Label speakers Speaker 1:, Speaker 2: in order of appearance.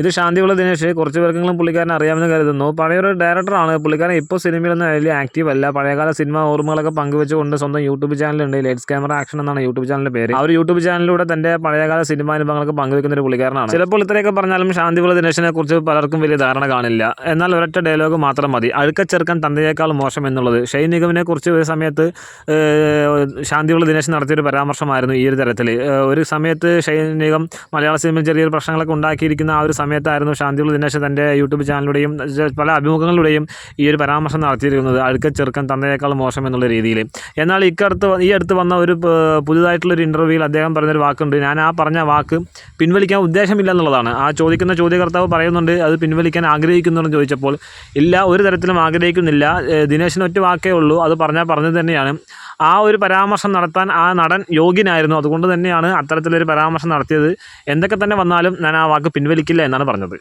Speaker 1: ഇത് ശാന്തിയുള്ള ദിനേശ് കുറച്ച് പേർക്കെങ്കിലും പുള്ളിക്കാരനെ അറിയാമെന്ന് കരുതുന്നു. പഴയൊരു ഡയറക്ടറാണ്. പുള്ളിക്കാരൻ ഇപ്പോൾ സിനിമയിലൊന്നും വലിയ ആക്റ്റീവ് അല്ല. പഴയകാല സിനിമ ഓർമ്മകളൊക്കെ പങ്കുവെച്ചുകൊണ്ട് സ്വന്തം യൂട്യൂബ് ചാനലുണ്ട്. ലേറ്റ്സ് ക്യാമറ ആക്ഷൻ എന്നാണ് യൂട്യൂബ് ചാനലിന്റെ പേര്. ആ ഒരു യൂട്യൂബ് ചാനലിലൂടെ തന്റെ പഴയകാല സിനിമ സിനിമാനുഭവങ്ങളൊക്കെ പങ്കുവെക്കുന്ന ഒരു പുള്ളിക്കാരനാണ്. ചിലപ്പോൾ ഇത്രയൊക്കെ പറഞ്ഞാലും ശാന്തിയുള്ള ദിനേശിനെ കുറിച്ച് പലർക്കും വലിയ ധാരണ കാണില്ല. എന്നാൽ ഒരൊറ്റ ഡയലോഗ് മാത്രം മതി. അഴുക്ക ചെറുക്കൻ തന്തയേക്കാൾ മോശം എന്നുള്ളത്. ഷെയ് നിഗമിനെ കുറിച്ച് ഒരു സമയത്ത് ശാന്തിയുള്ള ദിനേശ് നടത്തിയൊരു പരാമർശമായിരുന്നു ഈ ഒരു തരത്തിൽ ഒരു സമയത്ത് ഷെയ് നിഗം മലയാള സിനിമയിൽ ചെറിയൊരു പ്രശ്നങ്ങളൊക്കെ ഉണ്ടാക്കിയിരിക്കുന്ന ആ ഒരു സമയത്തായിരുന്നു ശാന്തിയുള്ള ദിനേശ് തന്റെ യൂട്യൂബ് ചാനലിലൂടെയും പല അഭിമുഖങ്ങളിലൂടെയും ഈ ഒരു പരാമർശം നടത്തിയിരിക്കുന്നത്. അഴുക്ക ചെറുക്കൻ തന്നയേക്കാൾ മോശം എന്നുള്ള രീതിയിൽ. എന്നാൽ ഇക്കടുത്ത് ഈ അടുത്ത് വന്ന ഒരു പുതുതായിട്ടുള്ളൊരു ഇന്റർവ്യൂവിൽ അദ്ദേഹം പറഞ്ഞൊരു വാക്കുണ്ട്. ഞാൻ ആ പറഞ്ഞ വാക്ക് പിൻവലിക്കാൻ ഉദ്ദേശമില്ല എന്നുള്ളതാണ് ആ ചോദിക്കുന്ന ചോദ്യകർത്താവ് പറയുന്നുണ്ട് അത് പിൻവലിക്കാൻ ആഗ്രഹിക്കുന്നുണ്ടെന്ന് ചോദിച്ചപ്പോൾ ഇല്ല ഒരു തരത്തിലും ആഗ്രഹിക്കുന്നില്ല. ദിനേശിന് ഒറ്റ വാക്കേ ഉള്ളൂ. അത് പറഞ്ഞാൽ പറഞ്ഞത് തന്നെയാണ്. ആ ഒരു പരാമർശം നടത്താൻ ആ നടൻ യോഗ്യനായിരുന്നു. അതുകൊണ്ട് തന്നെയാണ് അത്തരത്തിലൊരു പരാമർശം നടത്തിയത്. എന്തൊക്കെ തന്നെ വന്നാലും ഞാൻ ആ വാക്ക് പിൻവലിക്കില്ല എന്നാണ് പറഞ്ഞത്.